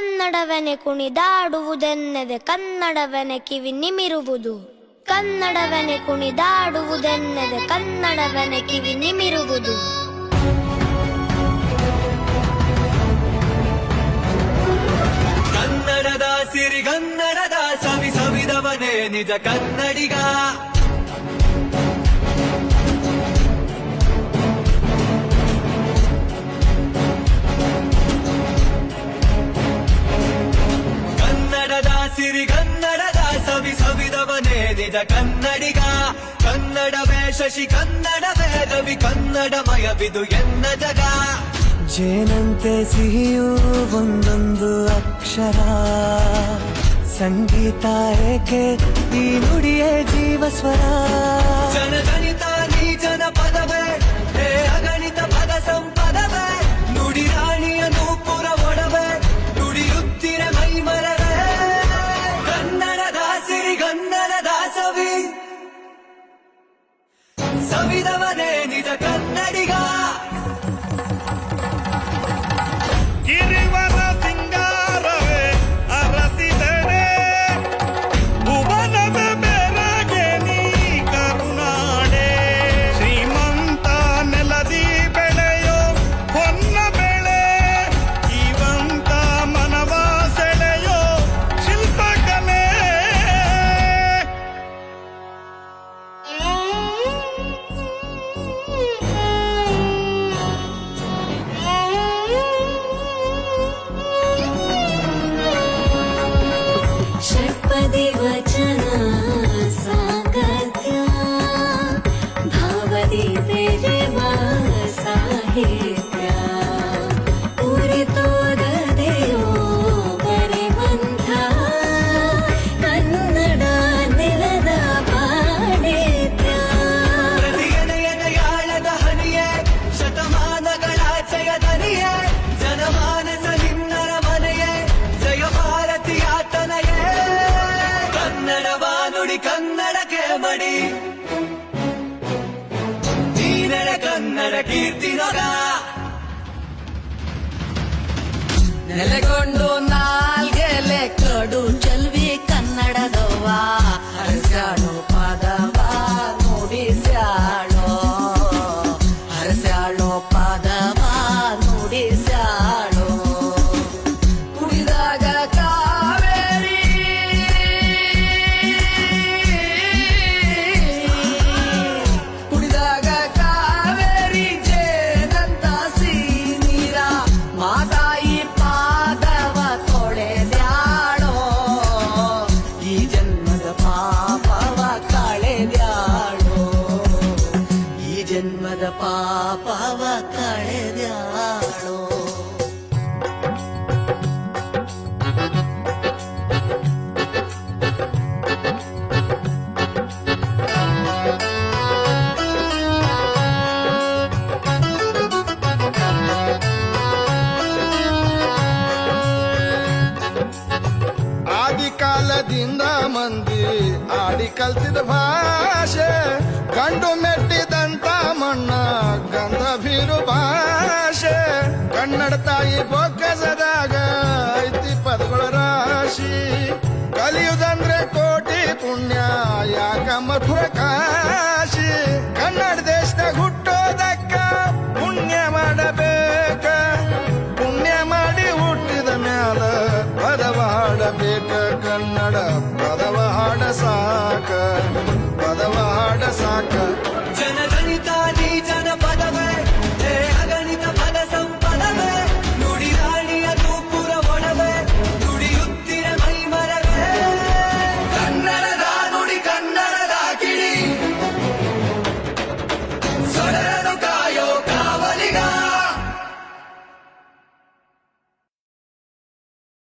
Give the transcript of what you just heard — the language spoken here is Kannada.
ಕನ್ನಡವನೆ ಕುಣಿದಾಡುವುದೆನ್ನದೆ ಕನ್ನಡವನೆ ಕಿವಿ ನಿಮಿರುವುದು. ಕನ್ನಡವನೆ ಕುಣಿದಾಡುವುದೆನ್ನದೆ ಕನ್ನಡವನೆ ಕಿವಿ ನಿಮಿರುವುದು. ಕನ್ನಡದ ಸಿರಿಗನ್ನಡದ ಸವಿ ಸವಿದವನೇ ನಿಜ ಕನ್ನಡಿಗ. ನಿಜ ಕನ್ನಡಿಗ. ಕನ್ನಡವೇ ಶಶಿ ಕನ್ನಡವೇ ರವಿ ಕನ್ನಡಮಯವಿದು ಎನ್ನ ಜಗ. ಜೇನಂತೆ ಸಿಹಿಯೂ ಒಂದೊಂದು ಅಕ್ಷರ. ಸಂಗೀತ ಏಕೆ ಈ ನುಡಿಯೇ ಜೀವ ಸವಿದವನೇ ಕನ್ನಡಕ್ಕೆ ಮಡಿ. ನೀನಡೆ ಕನ್ನಡ ಕೀರ್ತಿನೊಗ ನೆಲೆಗೊಂಡು ನಾಲ್ಗೆಲೆ ಕಳೆದ್ಯಾಳೋ ಈ ಜನ್ಮದ ಪಾಪವ ಕಳೆದ್ಯಾಳೋ ಆದಿಕಾಲದಿಂದ ಮಂದಿ ಆಡಿ ಕಲ್ತಿದ ಭಾಷೆ, ಕಂಡು ಮೆಟ್ಟಿದಂತ ಮಣ್ಣ, ಗಂಧ ಬೀರು ಭಾಷೆ. ಕನ್ನಡ ತಾಯಿ ಬೊಕ್ಕಸದಾಗ ಐತಿ ಪದಗಳ ರಾಶಿ. ಕಲಿಯುವುದಂದ್ರೆ ಕೋಟಿ ಪುಣ್ಯ ಯಾಕ ಮಧುರ ಕಾಶಿ ಕನ್ನಡ ದೇಶದಾಗ ಹುಟ್ಟೋದಕ್ಕ